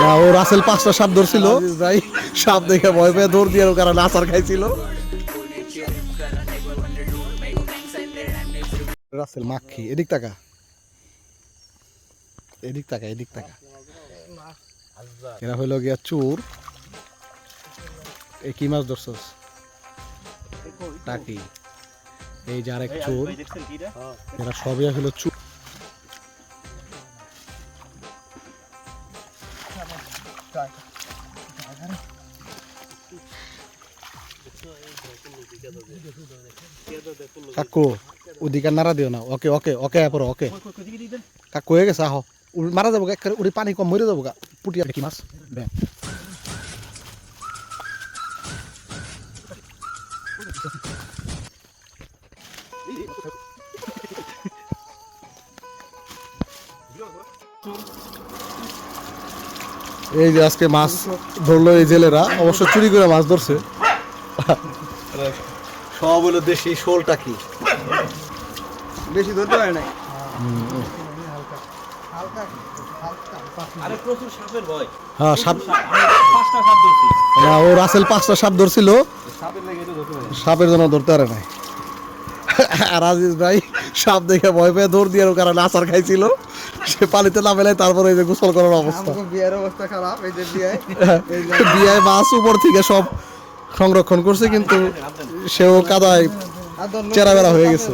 না ও রাসেল পাঁচটা সাপ ধরছিল। ভাই সাপ দেখে ভয় পেয়ে দৌড় দিয়ে কারণ আচার খাইছিল। রাসেল মাখি এদিক তাকা। এদিক তাকা এদিক তাকা। এরা হইল গিয়া চুর। এ কি মাছ ধরছস? টাকি। এই যে আরেক চোর। এরা সবই হলো চুর। কাকু ওদিকে নাড়া দিও না। ওকে ওকে ওকে পর ওকে। কাকু হয়ে গেছে আহ। মারা যাব উড়ি পানি কম মরে যাব গা। পুটিয়া কি মাছ। ব্যাং এই যে আজকে মাছ ধরলো এই জেলেরা অবশ্য চুরি করে মাছ ধরছে। সব হলো দেশি শোলটা কি? বেশি ধরতে পারে নাই। আরে প্রচুর সাপের ভয় হ্যাঁ সাপ সাপ না, ও রাসেল পাঁচটা সাপ ধরছিল। সাপের লেগে তো ধরতে পারে সাপের জন্য ধরতে পারে নাই। আর আজিজ ভাই সাপ দেখে ভয় পেয়ে দৌড় দিয়ে কারণ আচার খাইছিল। সে পানিতে না মেলায় তারপরে এই যে গোসল করার অবস্থা। বিয়ের অবস্থা খারাপ এই যে বিয়ে। বিয়ায় মাছ উপর থেকে সব সংরক্ষণ করছে কিন্তু সেও কাদায় আর চেরা বেড়া হয়ে গেছে।